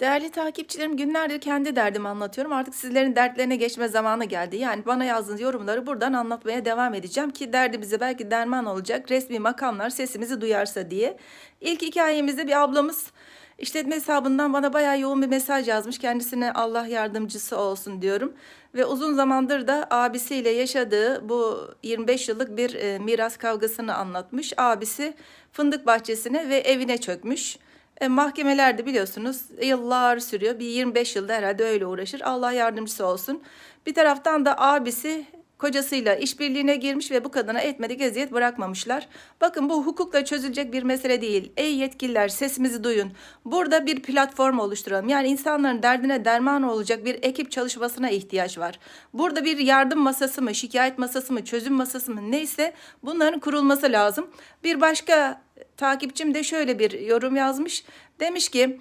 Değerli takipçilerim günlerdir kendi derdimi anlatıyorum. Artık sizlerin dertlerine geçme zamanı geldi. Yani bana yazdığınız yorumları buradan anlatmaya devam edeceğim ki derdimize belki derman olacak resmi makamlar sesimizi duyarsa diye. İlk hikayemizde bir ablamız işletme hesabından bana bayağı yoğun bir mesaj yazmış. Kendisine Allah yardımcısı olsun diyorum. Ve uzun zamandır da abisiyle yaşadığı bu 25 yıllık bir e, miras kavgasını anlatmış. Abisi fındık bahçesine ve evine çökmüş. E, mahkemelerde biliyorsunuz yıllar sürüyor. Bir 25 yılda herhalde öyle uğraşır. Allah yardımcısı olsun. Bir taraftan da abisi kocasıyla işbirliğine girmiş ve bu kadına etmedik eziyet bırakmamışlar. Bakın bu hukukla çözülecek bir mesele değil. Ey yetkililer sesimizi duyun. Burada bir platform oluşturalım. Yani insanların derdine derman olacak bir ekip çalışmasına ihtiyaç var. Burada bir yardım masası mı, şikayet masası mı, çözüm masası mı neyse bunların kurulması lazım. Bir başka takipçim de şöyle bir yorum yazmış. Demiş ki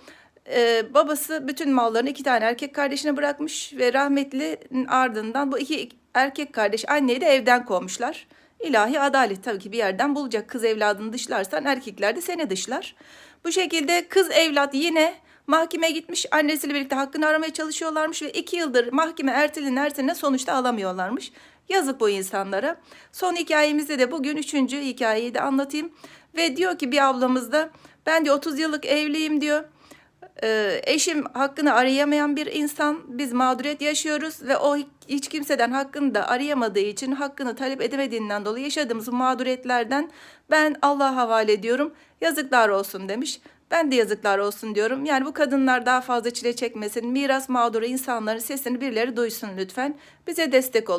e, babası bütün mallarını iki tane erkek kardeşine bırakmış ve rahmetlinin ardından bu iki erkek kardeş anneyi de evden kovmuşlar. İlahi adalet tabii ki bir yerden bulacak. Kız evladını dışlarsan erkekler de seni dışlar. Bu şekilde kız evlat yine mahkemeye gitmiş. Annesiyle birlikte hakkını aramaya çalışıyorlarmış ve iki yıldır mahkeme ertelinin erteline sonuçta alamıyorlarmış. Yazık bu insanlara. Son hikayemizde de bugün üçüncü hikayeyi de anlatayım. Ve diyor ki bir ablamız da ben de 30 yıllık evliyim diyor. Ee, eşim hakkını arayamayan bir insan. Biz mağduriyet yaşıyoruz ve o hiç kimseden hakkını da arayamadığı için hakkını talep edemediğinden dolayı yaşadığımız mağduriyetlerden ben Allah'a havale ediyorum. Yazıklar olsun demiş. Ben de yazıklar olsun diyorum. Yani bu kadınlar daha fazla çile çekmesin. Miras mağduru insanların sesini birileri duysun lütfen. Bize destek olun.